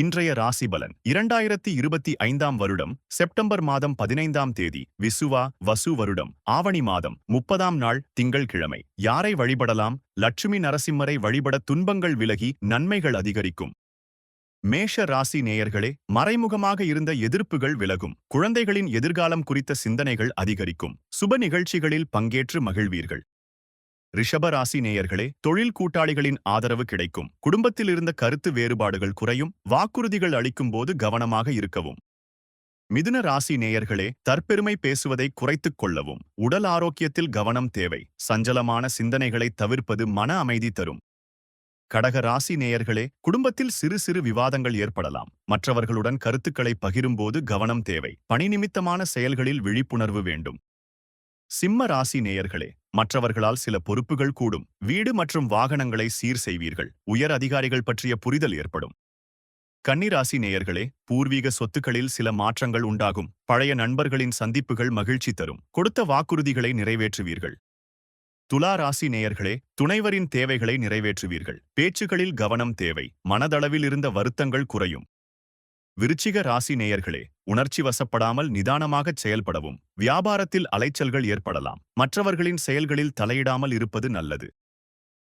இன்றைய ராசி பலன். இரண்டாயிரத்தி இருபத்தி ஐந்தாம் வருடம் செப்டம்பர் மாதம் பதினைந்தாம் தேதி விசுவா வசு வருடம் ஆவணி மாதம் முப்பதாம் நாள் திங்கள்கிழமை யாரை வழிபடலாம்? லட்சுமி நரசிம்மரை வழிபட துன்பங்கள் விலகி நன்மைகள் அதிகரிக்கும். மேஷ ராசி நேயர்களே மறைமுகமாக இருந்த எதிர்ப்புகள் விலகும். குழந்தைகளின் எதிர்காலம் குறித்த சிந்தனைகள் அதிகரிக்கும். சுப நிகழ்ச்சிகளில் பங்கேற்று மகிழ்வீர்கள். ரிஷபராசி நேயர்களே தொழில் கூட்டாளிகளின் ஆதரவு கிடைக்கும். குடும்பத்தில் இருந்த கருத்து வேறுபாடுகள் குறையும் வாக்குறுதிகள் அளிக்கும் போது கவனமாக இருக்கவும். மிதுன ராசி நேயர்களே தற்பெருமை பேசுவதை குறைத்துக் கொள்ளவும். உடல் ஆரோக்கியத்தில் கவனம் தேவை. சஞ்சலமான சிந்தனைகளை தவிர்ப்பது மன அமைதி தரும். கடக ராசி நேயர்களே குடும்பத்தில் சிறு சிறு விவாதங்கள் ஏற்படலாம். மற்றவர்களுடன் கருத்துக்களை பகிரும்போது கவனம் தேவை. பணி நிமித்தமான செயல்களில் விழிப்புணர்வு வேண்டும். சிம்ம ராசி நேயர்களே மற்றவர்களால் சில பொறுப்புகள் கூடும். வீடு மற்றும் வாகனங்களை சீர் செய்வீர்கள். உயர் அதிகாரிகள் பற்றிய புரிதல் ஏற்படும். கன்னிராசி நேயர்களே பூர்வீக சொத்துக்களில் சில மாற்றங்கள் உண்டாகும். பழைய நண்பர்களின் சந்திப்புகள் மகிழ்ச்சி தரும். கொடுத்த வாக்குறுதிகளை நிறைவேற்றுவீர்கள். துலா ராசி நேயர்களே துணைவரின் தேவைகளை நிறைவேற்றுவீர்கள். பேச்சுகளில் கவனம் தேவை. மனதளவில் இருந்த வருத்தங்கள் குறையும். விருச்சிக ராசி நேயர்களே உணர்ச்சி வசப்படாமல் நிதானமாகச் செயல்படவும். வியாபாரத்தில் அலைச்சல்கள் ஏற்படலாம். மற்றவர்களின் செயல்களில் தலையிடாமல் இருப்பது நல்லது.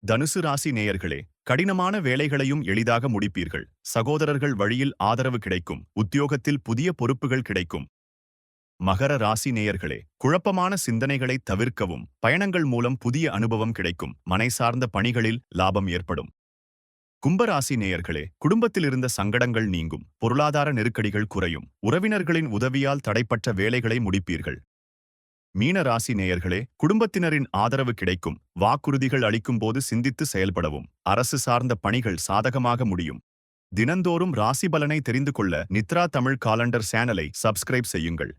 தனுசு ராசி நேயர்களே கடினமான வேலைகளையும் எளிதாக முடிப்பீர்கள். சகோதரர்கள் வழியில் ஆதரவு கிடைக்கும். உத்தியோகத்தில் புதிய பொறுப்புகள் கிடைக்கும். மகர ராசி நேயர்களே குழப்பமான சிந்தனைகளை தவிர்க்கவும். பயணங்கள் மூலம் புதிய அனுபவம் கிடைக்கும். மனை சார்ந்த பணிகளில் லாபம் ஏற்படும். கும்பராசி நேயர்களே குடும்பத்தில் இருந்த சங்கடங்கள் நீங்கும் பொருளாதார நெருக்கடிகள் குறையும் உறவினர்களின் உதவியால் தடைப்பட்ட வேலைகளை முடிப்பீர்கள். மீன ராசி நேயர்களே குடும்பத்தினரின் ஆதரவு கிடைக்கும் வாக்குறுதிகள் அளிக்கும் போது சிந்தித்து செயல்படவும் அரசு சார்ந்த பணிகள் சாதகமாக முடியும். தினந்தோறும் ராசி பலனை தெரிந்து கொள்ள நித்ரா தமிழ் காலண்டர் சேனலை சப்ஸ்கிரைப் செய்யுங்கள்.